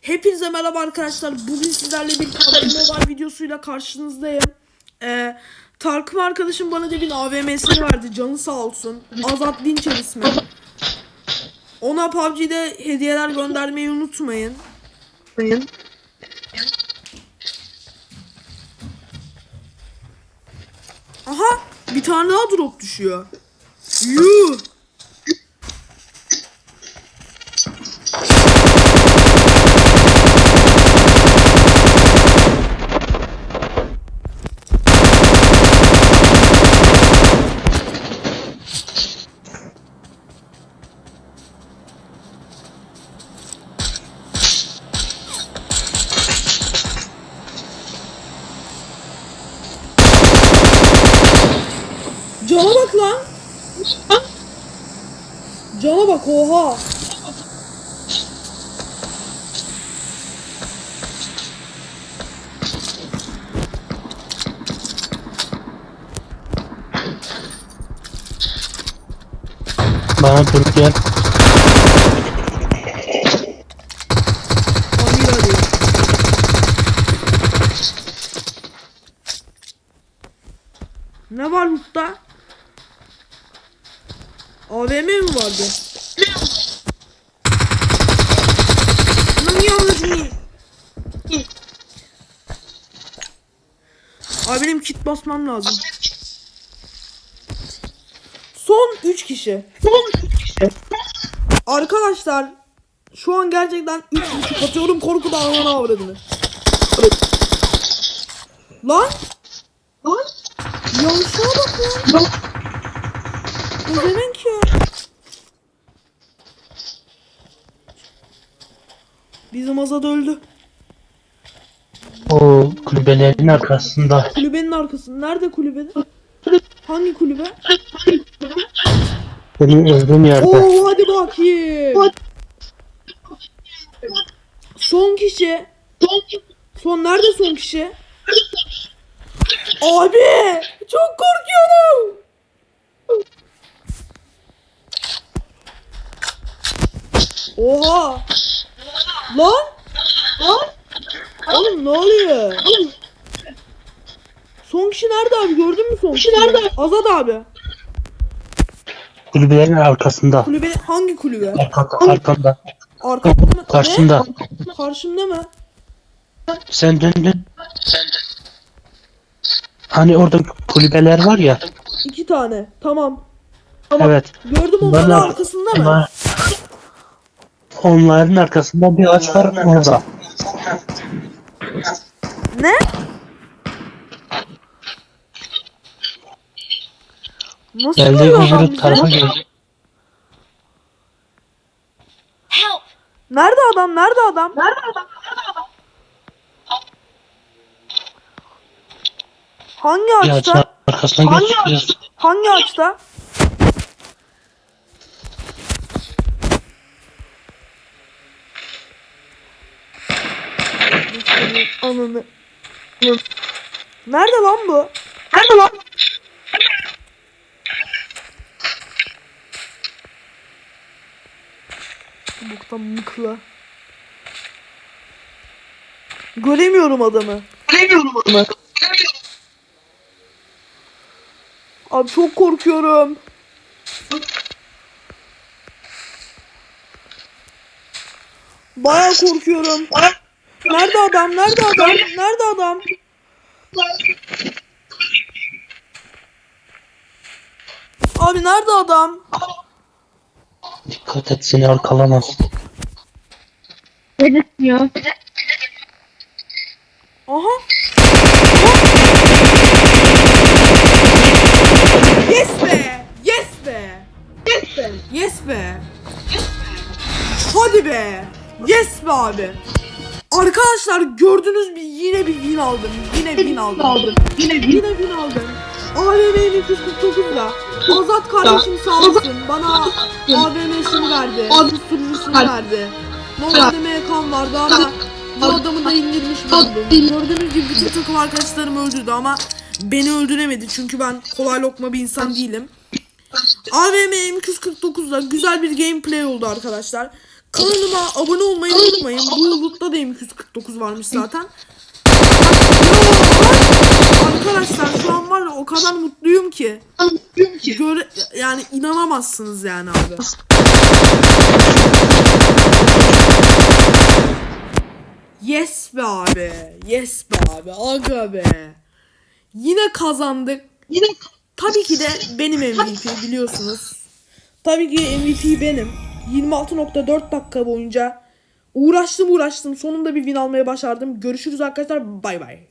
Hepinize merhaba arkadaşlar. Bugün sizlerle bir PUBG Mobile videosuyla karşınızdayım. Ee, Tarkım arkadaşım bana da bir AVM'sini verdi. Canı sağ olsun. Azat Dinçer ismi. Ona PUBG'de hediyeler göndermeyi unutmayın. Aha bir tane daha drop düşüyor. Yuh. Cana bak lan. Cana bak oha. Bana dur gel. Ne var lootta? AVM mi vardı? Lan yanlış mı? Abi benim kit basmam lazım. Son 3 kişi. Arkadaşlar şu an gerçekten 3 buçuk atıyorum korkudan anana avradını. Lan! Lan! Yanlışlığa bak lan. Ne demek ya? Bizim Azad öldü. O kulübelerin arkasında. Kulübenin arkasında. Nerede kulübe? Hangi kulübe? Benim öldüğüm yerde. Oo hadi bakayım. Son kişi. Son nerede son kişi? Abi çok korkuyorum. Oha. Lan. Lan. Oğlum ne oluyor? Son kişi nerede abi? Gördün mü son kişi? nerede? Azad abi. Kulübelerin arkasında. Kulübe hangi kulübe? Arkanda. Arkanda. Arkamda mı? Karşında. Ne? Karşımda mı? Sen dön dön. Hani orada kulübeler var ya. İki tane. Tamam. Evet. Gördüm Onların onların ar- arkasında mı? Onların arkasında bir ağaç var orada. Ne? Nasıl Geldi böyle adam bize? tarafa geldi. Nerede adam? Nerede adam? Nerede adam? Hangi Bir ağacın ağaçta? geçiyoruz. Hangi ağaçta? Ananı. Nerede lan bu? Nerede lan? Boktan mıkla. Göremiyorum adamı. Göremiyorum adamı. Abi çok korkuyorum. Baya korkuyorum. Nerede adam? Nerede adam? Nerede adam? Abi nerede adam? Dikkat et seni arkalamaz. Aha. Yes be! Yes be! Yes be! Yes be! Hadi be! Yes be abi! Arkadaşlar gördünüz mü yine bir win aldım. Yine win aldım. Yine yine win aldım. AVM 249'da. Azat kardeşim sağ olsun. Bana AVM'sini verdi. Susturucusunu verdi. Normalde MK'm vardı ama bu adamı da indirmiş buldum. Gördüğünüz gibi bütün takım arkadaşlarım öldürdü ama beni öldüremedi çünkü ben kolay lokma bir insan değilim. AVM M249'da güzel bir gameplay oldu arkadaşlar. Kanalıma abone olmayı unutmayın. Bu loot'ta da M249 varmış zaten. Arkadaşlar şu an var ya o kadar mutluyum ki. Göre yani inanamazsınız yani abi. Yes be abi. Yes be abi. Aga be. Yine kazandık. Yine Tabii ki de benim MVP biliyorsunuz. Tabii ki MVP benim. 26.4 dakika boyunca uğraştım uğraştım. Sonunda bir win almaya başardım. Görüşürüz arkadaşlar. Bay bay.